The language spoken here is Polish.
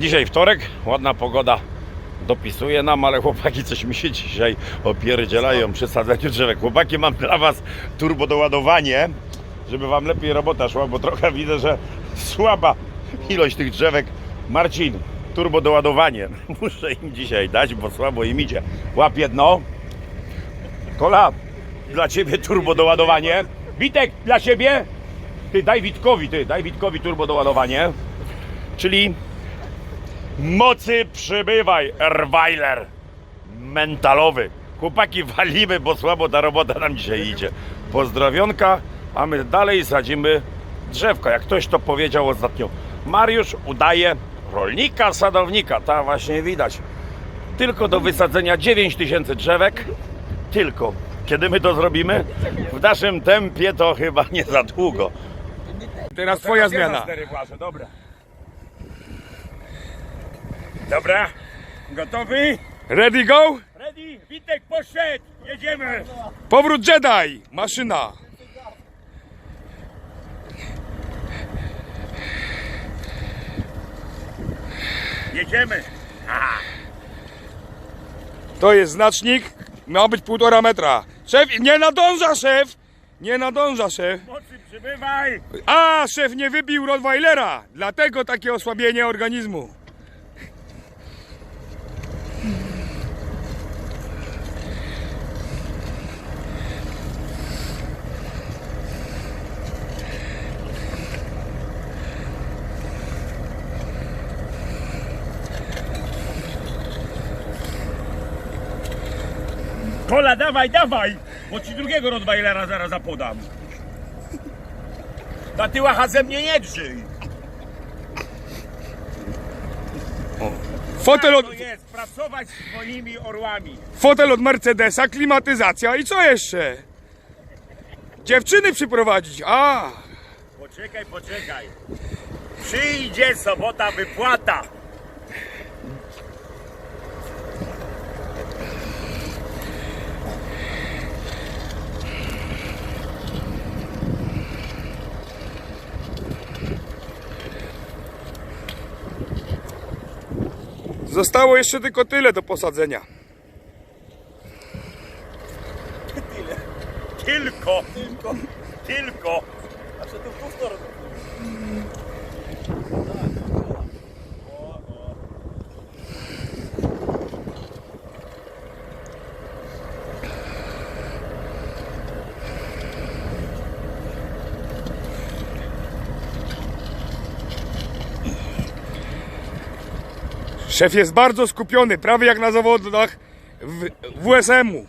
Dzisiaj wtorek, ładna pogoda dopisuje nam, ale chłopaki coś mi się dzisiaj opierdzielają przy sadzeniu drzewek. Chłopaki, mam dla Was turbo doładowanie, żeby Wam lepiej robota szła, bo trochę widzę, że słaba ilość tych drzewek. Marcin, turbo doładowanie. Muszę im dzisiaj dać, bo słabo im idzie. Łap jedno. Kola, dla Ciebie turbo doładowanie. Witek, dla Ciebie. Ty, daj Witkowi, ty, daj Witkowi turbo doładowanie. Czyli mocy przybywaj, Erweiler mentalowy. Chłopaki walimy, bo słabo ta robota nam dzisiaj idzie. Pozdrowionka, a my dalej sadzimy drzewko. Jak ktoś to powiedział ostatnio. Mariusz udaje rolnika, sadownika. Ta właśnie widać. Tylko do wysadzenia 9000 drzewek. Tylko. Kiedy my to zrobimy? W naszym tempie to chyba nie za długo. Teraz twoja zmiana. dobra. Dobra, gotowy? Ready go? Ready? Witek poszedł, jedziemy. Powrót Jedi! Maszyna. Jedziemy. To jest znacznik. Ma być półtora metra. Szef, nie nadąża szef! Nie nadąża szef. Mocy przybywaj. A, szef nie wybił Rottweilera. Dlatego takie osłabienie organizmu. Kola, dawaj, dawaj, bo ci drugiego Rottweilera zaraz zapodam. Na tyłach ze mnie nie drzyj. Fotel od, To jest, pracować z moimi orłami. fotel od Mercedesa, klimatyzacja i co jeszcze? Dziewczyny przyprowadzić. A, Poczekaj, poczekaj. Przyjdzie sobota wypłata. Zostało jeszcze tylko tyle do posadzenia. Tylko. Tylko. Tylko. Szef jest bardzo skupiony, prawie jak na zawodach w WSM-u.